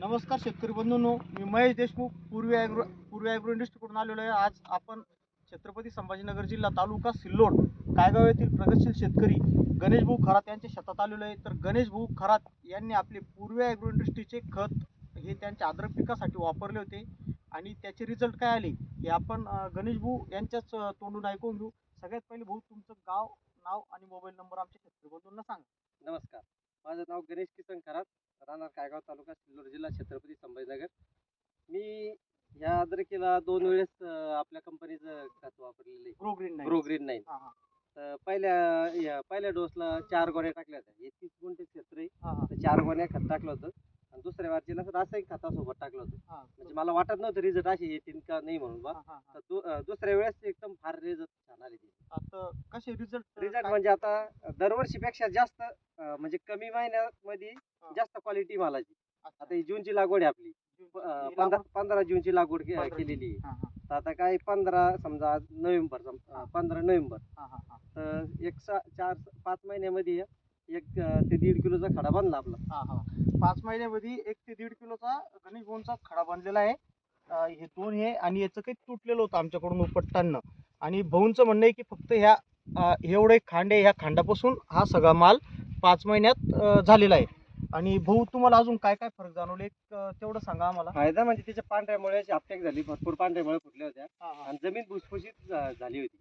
नमस्कार शेतकरी बंधूंनो मी महेश देशमुख पूर्वी ॲग्रो पूर्वी ॲग्रो इंडस्ट्रीकडून आलेलो आहे. आज आपण छत्रपती संभाजीनगर जिल्हा तालुका सिल्लोड कायगाव येथील प्रगतशील शेतकरी गणेश भाऊ खरात यांच्या शेतात आलेलो आहे. तर गणेश भाऊ खरात यांनी आपले पूर्वी ॲग्रो इंडस्ट्रीचे खत हे त्यांच्या अद्रक पिकासाठी वापरले होते. आणि त्याचे रिझल्ट काय आले? हे आपण गणेशभाऊ गणेश भाऊ यांच्याच तोंडून ऐकून घेऊ. सगळ्यात पहिले भाऊ तुमचं गाव नाव आणि मोबाईल नंबर आमच्या शेतकरी सांगा नमस्कार माझं नाव गणेश किसन खरात कायगाव तालुका सिल्लोड जिल्हा छत्रपती संभाजीनगर. मी ह्या अद्रकीला दोन वेळेस अं, आपल्या कंपनीचं खत वापरलेलं आहे. Grow green grow green nine हां हां. तर पहिल्या या पहिल्या डोसला चार गोण्या टाकल्या होत्या. हे तीस गुंठे क्षेत्र आहे. हां हां. तर चार गोण्या खत टाकलं होतं. आणि दुसऱ्या वारचीला रासायनिक खतासोबत टाकलं होतं. हां. म्हणजे मला वाटत नव्हतं रिझल्ट असे येतील का नाही म्हणून बा. हां हां हां. तर दु- अं, दुसऱ्या वेळेस एकदम फार रिझल्ट कसे रिझल्ट रिझल्ट म्हणजे आता दरवर्षीपेक्षा जास्त अं, म्हणजे कमी महिन्यामध्ये जास्त क्वालिटी मालाची. आता ही जूनची लागवड आहे आपली. अं, पंधरा पंधरा जूनची लागवड के- पंधरा केलेली आहे. तर आता काय पंधरा समजा नोव्हेंबर सम- अं, पंधरा नोव्हेंबर. तर एक सा चार पाच महिन्यामध्ये एक अं, ते दीड किलोचा खडा बनला आपला. पाच महिन्यामध्ये एक ते दीड किलोचा गणेश भाऊंचा खडा बनलेला आहे. अं, हे दोन हे आणि याचं काही तुटलेलं होतं आमच्याकडून उपटताना आणि भाऊंचं म्हणणं आहे की फक्त ह्या एवढे खांडे ह्या खांडापासून हा सगळा माल पाच महिन्यात झालेला आहे. आणि भाऊ तुम्हाला अजून काय काय फरक जाणवले? तेवढं सांगा आम्हाला. फायदा म्हणजे त्याच्या पांढऱ्या मुळ्याची अपटेक झाली भरपूर पांढऱ्या मुळे फुटल्या होत्या. आणि जमीन भुसभुशीत झाली होती.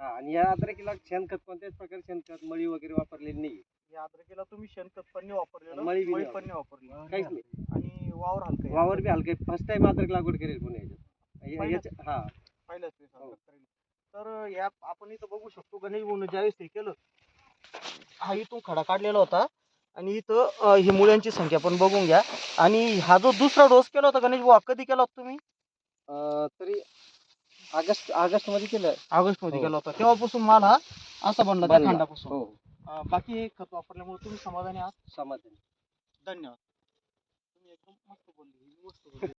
आणि या अद्रकीला शेणखत कोणत्याच प्रकारे शेणखत मळी वगैरे वापरलेली नाही या अद्रकीला तुम्ही शेणखत पण वापरलेलं मळी पण वापरली. काहीच नाही. आणि वावर हलकं. वावर बी हलके फर्स्ट टाइम अद्रक लागवड करेल पुणे याच्यात हा. पहिल्याच वेळेस हो. अद्रक करेल. तर या आपण इथं बघू शकतो गणेश भाऊन ज्यावेळेस हे केलं हा इथून खडा काढलेला होता. आणि इथं ही मुळ्यांची संख्या पण बघून घ्या. आणि हा जो दुसरा डोस केला होता गणेश भाऊ कधी केला होता तुम्ही? अं, तरी ऑगस्ट ऑगस्टमध्ये केलं. ऑगस्टमध्ये हो. केला होता. तेव्हापासून माल हा असा बनला त्या. खंडापासून. हो. बाकी हे खत वापरल्यामुळे तुम्ही समाधानी आहात? समाधान. धन्यवाद. तुम्ही एकदम मस्त बोलले. गोष्ट बोलली.